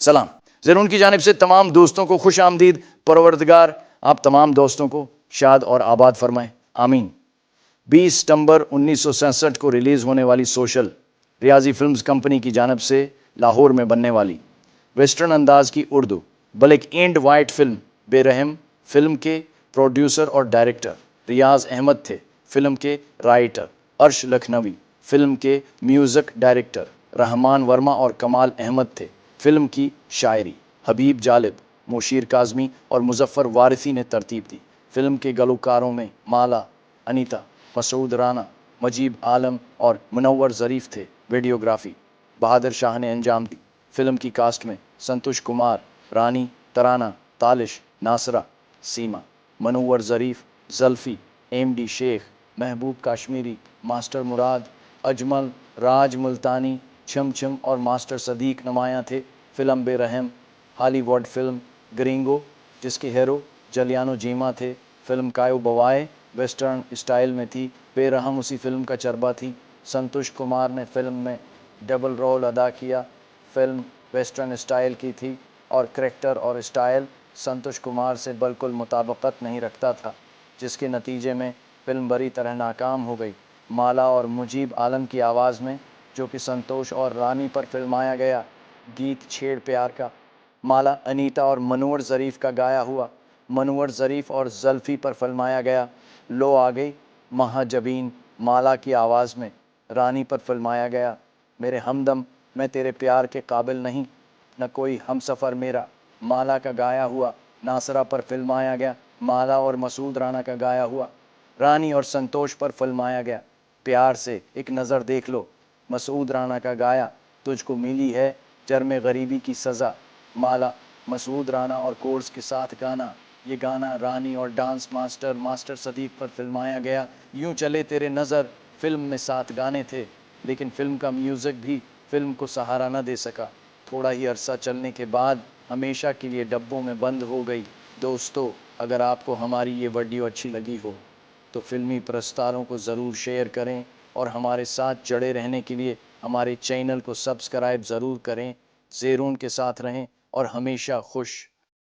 سلام۔ زیرون کی جانب سے تمام دوستوں کو خوش آمدید۔ پروردگار، آپ تمام دوستوں کو شاد اور آباد فرمائیں آمین۔ بیس ستمبر انیس سو سینسٹھ کو ریلیز ہونے والی سوشل ریاضی فلمز کمپنی کی جانب سے لاہور میں بننے والی ویسٹرن انداز کی Urdu black and white film بے رحم، فلم کے پروڈیوسر اور ڈائریکٹر ریاض احمد تھے، فلم کے رائٹر عرش لکھنوی، فلم کے میوزک ڈائریکٹر رحمان ورما اور کمال احمد تھے۔ فلم کی شاعری، حبیب جالب، مشیر کاظمی اور مظفر وارثی نے ترتیب دی۔ فلم کے گلوکاروں میں مالا، انیتا، مسعود رانا، مجیب عالم اور منور ظریف تھے۔ ویڈیوگرافی، بہادر شاہ نے انجام دی۔ فلم کی کاسٹ میں سنتوش کمار، رانی، Tarana, Talish, Nasira, Seema, Munawar Zarif, Zulfi, M D Sheikh, Mehboob Kashmiri, master Murad, Ajmal, Raj Multani Chham Chham اور ماسٹر صدیق نمایاں تھے، فلم بے رحم ہالی ووڈ فلم گرینگو، جس کے ہیرو جلیانو جیما تھے، film cowboy, western style میں تھی، بے رحم اسی فلم کا چربا تھی۔ سنتوش کمار نے فلم میں ڈبل رول ادا کیا، فلم ویسٹرن اسٹائل کی تھی اور کریکٹر اور اسٹائل سنتوش کمار سے بالکل مطابقت نہیں رکھتا تھا، جس کے نتیجے میں فلم بری طرح ناکام ہو گئی۔ مالا اور مجیب عالم کی آواز میں جو کہ سنتوش اور رانی پر فلمایا گیا گیت چھیڑ پیار کا، مالا انیتا اور منور ظریف کا گایا ہوا منور ظریف اور زلفی پر فلمایا گیا لو آ گئی مہا جبین، مالا کی آواز میں رانی پر فلمایا گیا میرے ہمدم، میں تیرے پیار کے قابل نہیں، نہ کوئی ہم سفر میرا، مالا کا گایا ہوا ناصرہ پر فلمایا گیا، مالا اور مسعود رانا کا گایا ہوا رانی اور سنتوش پر فلمایا گیا، پیار سے ایک نظر دیکھ لو۔ مسعود رانا کا گایا، تجھ کو ملی ہے جرم غریبی کی سزا۔ مالا، مسعود رانا اور کورس کے ساتھ گانا۔ یہ گانا رانی اور ڈانس ماسٹر ماسٹر صدیق پر فلمایا گیا۔ یوں چلے تیرے نظر، فلم میں ساتھ گانے تھے۔ لیکن فلم کا میوزک بھی فلم کو سہارا نہ دے سکا۔ تھوڑا ہی عرصہ چلنے کے بعد ہمیشہ کے لیے ڈبوں میں بند ہو گئی۔ دوستو، اگر آپ کو ہماری یہ ویڈیو اچھی لگی ہو، تو فلمی پرستاروں کو ضرور شیئر کریں۔ اور ہمارے ساتھ جڑے رہنے کے لیے ہمارے چینل کو سبسکرائب ضرور کریں، زیرون کے ساتھ رہیں اور ہمیشہ خوش